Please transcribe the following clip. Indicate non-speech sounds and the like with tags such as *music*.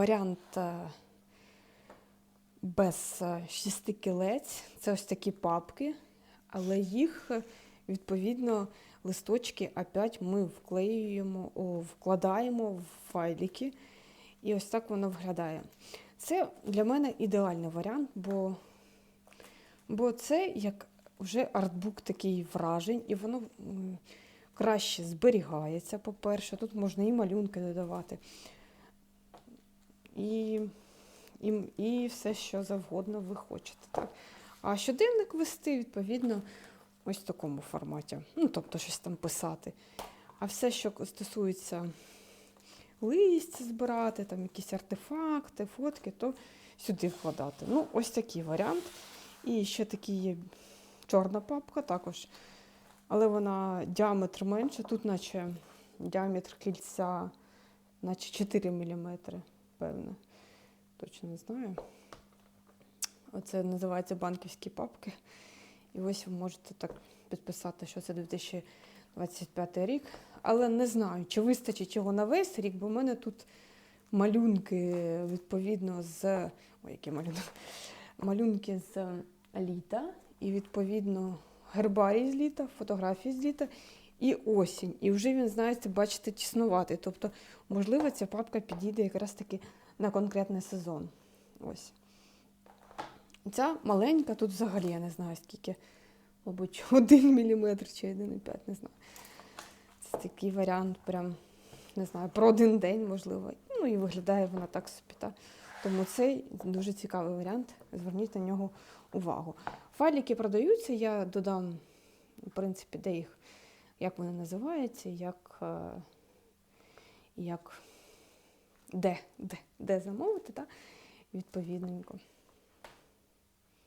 Варіант е, без е, кілець це ось такі папки, але їх е, відповідно листочки опять ми вклеюємо, вкладаємо в файлики. І ось так воно виглядає. Це для мене ідеальний варіант, бо, бо це як вже артбук такий вражень, і воно краще зберігається, по-перше. Тут можна і малюнки додавати, і, і, і все, що завгодно ви хочете. Так? А щоденник вести, відповідно, ось в такому форматі. Ну, тобто щось там писати. А все, що стосується листя збирати, там якісь артефакти, фотки, то сюди вкладати. Ну, ось такий варіант. І ще такий є чорна папка також. Але вона діаметр менше. Тут, наче діаметр кільця, наче 4 мм, певне. Точно не знаю. Оце називається банківські папки. І ось ви можете так підписати, що це 2025 рік. Але не знаю, чи вистачить його на весь рік, бо в мене тут малюнки відповідно з. Ой, які малюнки? Малюнки з літа, і відповідно гербарій з літа, фотографії з літа і осінь. І вже він, знаєте, бачите, тіснуватий. Тобто, можливо, ця папка підійде якраз таки на конкретний сезон. Ось. Ця маленька, тут взагалі я не знаю скільки, мабуть, *laughs* 1 мм чи 1,5, не знаю. Це такий варіант, прям, не знаю, про один день, можливо. Ну і виглядає вона так собі. Та. Тому цей дуже цікавий варіант. Зверніть на нього увагу. Файлики продаються, я додам, в принципі, де їх, як вони називаються, як, е, як де, де, де замовити, та, відповідненько.